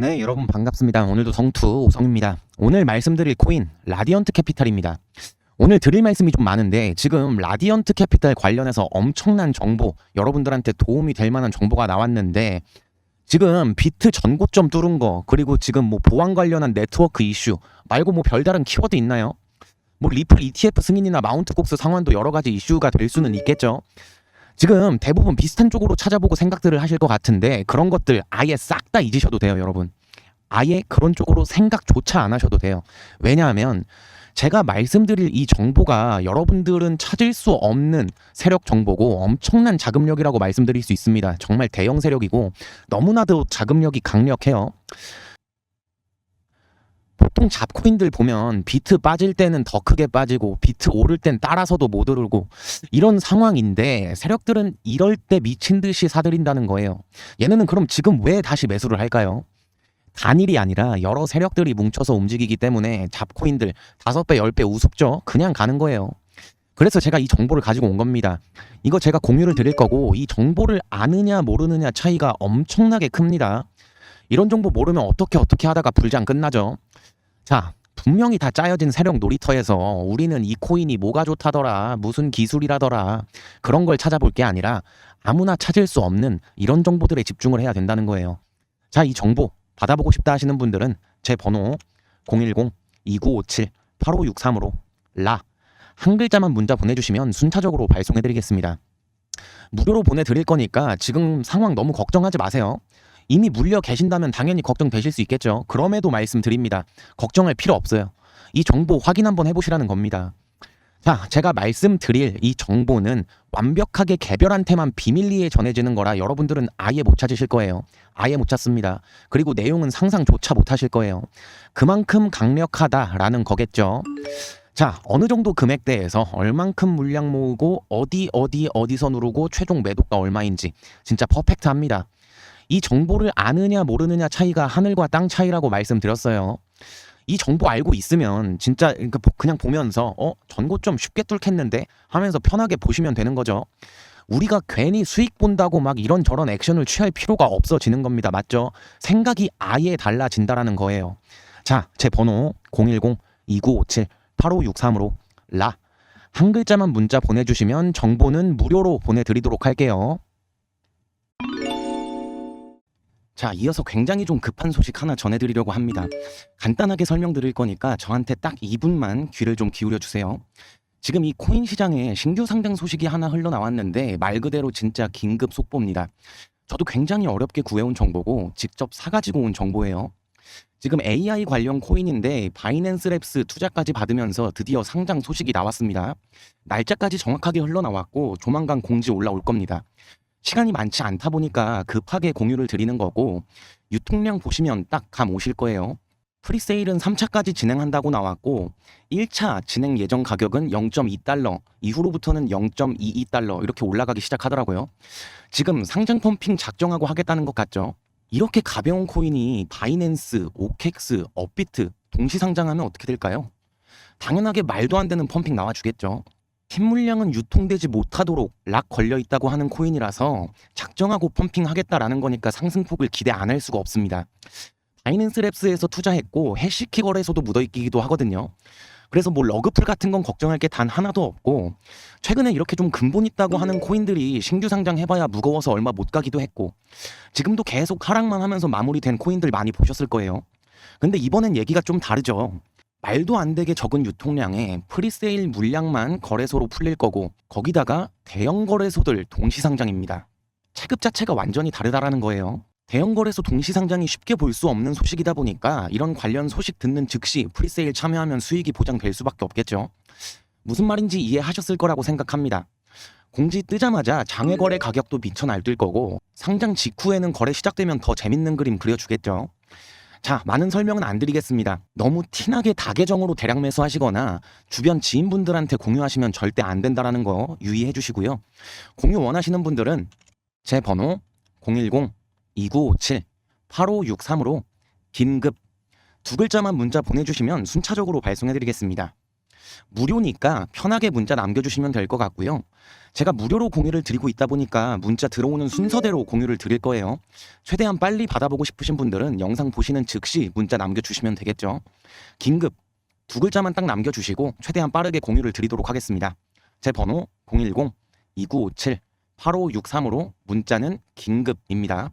네, 여러분 반갑습니다. 오늘도 성투 오성입니다. 오늘 말씀드릴 코인 라디언트 캐피탈입니다. 오늘 드릴 말씀이 좀 많은데 지금 라디언트 캐피탈 관련해서 엄청난 정보 여러분들한테 도움이 될 만한 정보가 나왔는데 지금 비트 전고점 뚫은 거 그리고 지금 뭐 보안 관련한 네트워크 이슈 말고 뭐 별다른 키워드 있나요? 뭐 리플 ETF 승인이나 마운트 곡스 상환도 여러 가지 이슈가 될 수는 있겠죠. 지금 대부분 비슷한 쪽으로 찾아보고 생각들을 하실 것 같은데 그런 것들 아예 싹 다 잊으셔도 돼요, 여러분. 아예 그런 쪽으로 생각조차 안 하셔도 돼요. 왜냐하면 제가 말씀드릴 이 정보가 여러분들은 찾을 수 없는 세력 정보고 엄청난 자금력이라고 말씀드릴 수 있습니다. 정말 대형 세력이고 너무나도 자금력이 강력해요. 보통 잡코인들 보면 비트 빠질 때는 더 크게 빠지고 비트 오를 땐 따라서도 못 오르고 이런 상황인데 세력들은 이럴 때 미친 듯이 사들인다는 거예요. 얘네는 그럼 지금 왜 다시 매수를 할까요? 단일이 아니라 여러 세력들이 뭉쳐서 움직이기 때문에 잡코인들 다섯 배, 열배 우습죠? 그냥 가는 거예요. 그래서 제가 이 정보를 가지고 온 겁니다. 이거 제가 공유를 드릴 거고 이 정보를 아느냐 모르느냐 차이가 엄청나게 큽니다. 이런 정보 모르면 어떻게 어떻게 하다가 불장 끝나죠. 자, 분명히 다 짜여진 세력 놀이터에서 우리는 이 코인이 뭐가 좋다더라, 무슨 기술이라더라, 그런 걸 찾아볼 게 아니라 아무나 찾을 수 없는 이런 정보들에 집중을 해야 된다는 거예요. 자, 이 정보 받아보고 싶다 하시는 분들은 제 번호 010-2957-8563으로 라 한 글자만 문자 보내주시면 순차적으로 발송해드리겠습니다. 무료로 보내드릴 거니까 지금 상황 너무 걱정하지 마세요. 이미 물려 계신다면 당연히 걱정되실 수 있겠죠. 그럼에도 말씀드립니다. 걱정할 필요 없어요. 이 정보 확인 한번 해보시라는 겁니다. 자, 제가 말씀드릴 이 정보는 완벽하게 개별한테만 비밀리에 전해지는 거라 여러분들은 아예 못 찾으실 거예요. 아예 못 찾습니다. 그리고 내용은 상상조차 못 하실 거예요. 그만큼 강력하다라는 거겠죠. 자, 어느 정도 금액대에서 얼만큼 물량 모으고 어디 어디 어디서 누르고 최종 매도가 얼마인지 진짜 퍼펙트합니다. 이 정보를 아느냐 모르느냐 차이가 하늘과 땅 차이라고 말씀드렸어요. 이 정보 알고 있으면 진짜 그러니까 그냥 보면서 어 전고점 쉽게 뚫겠는데 하면서 편하게 보시면 되는 거죠. 우리가 괜히 수익 본다고 막 이런 저런 액션을 취할 필요가 없어지는 겁니다. 맞죠? 생각이 아예 달라진다라는 거예요. 자, 제 번호 010-2957-8563으로 라 한 글자만 문자 보내주시면 정보는 무료로 보내드리도록 할게요. 자, 이어서 굉장히 좀 급한 소식 하나 전해드리려고 합니다. 간단하게 설명드릴 거니까 저한테 딱 2분만 귀를 좀 기울여 주세요. 지금 이 코인 시장에 신규 상장 소식이 하나 흘러나왔는데 말 그대로 진짜 긴급 속보입니다. 저도 굉장히 어렵게 구해온 정보고 직접 사가지고 온 정보예요. 지금 AI 관련 코인인데 바이낸스 랩스 투자까지 받으면서 드디어 상장 소식이 나왔습니다. 날짜까지 정확하게 흘러나왔고 조만간 공지 올라올 겁니다. 시간이 많지 않다 보니까 급하게 공유를 드리는 거고 유통량 보시면 딱 감 오실 거예요. 프리세일은 3차까지 진행한다고 나왔고 1차 진행 예정 가격은 0.2달러, 이후로부터는 0.22달러 이렇게 올라가기 시작하더라고요. 지금 상장 펌핑 작정하고 하겠다는 것 같죠? 이렇게 가벼운 코인이 바이낸스, 오캑스, 업비트 동시 상장하면 어떻게 될까요? 당연하게 말도 안 되는 펌핑 나와주겠죠. 팀 물량은 유통되지 못하도록 락 걸려 있다고 하는 코인이라서 작정하고 펌핑하겠다라는 거니까 상승폭을 기대 안 할 수가 없습니다. 바이낸스 랩스에서 투자했고 해시키 거래소도 묻어있기도 하거든요. 그래서 뭐 러그풀 같은 건 걱정할 게 단 하나도 없고 최근에 이렇게 좀 근본 있다고 하는 코인들이 신규 상장해봐야 무거워서 얼마 못 가기도 했고 지금도 계속 하락만 하면서 마무리된 코인들 많이 보셨을 거예요. 근데 이번엔 얘기가 좀 다르죠. 말도 안 되게 적은 유통량에 프리세일 물량만 거래소로 풀릴 거고 거기다가 대형 거래소들 동시 상장입니다. 체급 자체가 완전히 다르다라는 거예요. 대형 거래소 동시 상장이 쉽게 볼 수 없는 소식이다 보니까 이런 관련 소식 듣는 즉시 프리세일 참여하면 수익이 보장될 수밖에 없겠죠. 무슨 말인지 이해하셨을 거라고 생각합니다. 공지 뜨자마자 장외 거래 가격도 미쳐 날뛸 거고 상장 직후에는 거래 시작되면 더 재밌는 그림 그려주겠죠. 자, 많은 설명은 안 드리겠습니다. 너무 티나게 다계정으로 대량 매수하시거나 주변 지인분들한테 공유하시면 절대 안 된다라는 거 유의해 주시고요. 공유 원하시는 분들은 제 번호 010-2957-8563으로 긴급 두 글자만 문자 보내주시면 순차적으로 발송해 드리겠습니다. 무료니까 편하게 문자 남겨주시면 될 것 같고요. 제가 무료로 공유를 드리고 있다 보니까 문자 들어오는 순서대로 공유를 드릴 거예요. 최대한 빨리 받아보고 싶으신 분들은 영상 보시는 즉시 문자 남겨주시면 되겠죠. 긴급 두 글자만 딱 남겨주시고 최대한 빠르게 공유를 드리도록 하겠습니다. 제 번호 010-2957-8563으로 문자는 긴급입니다.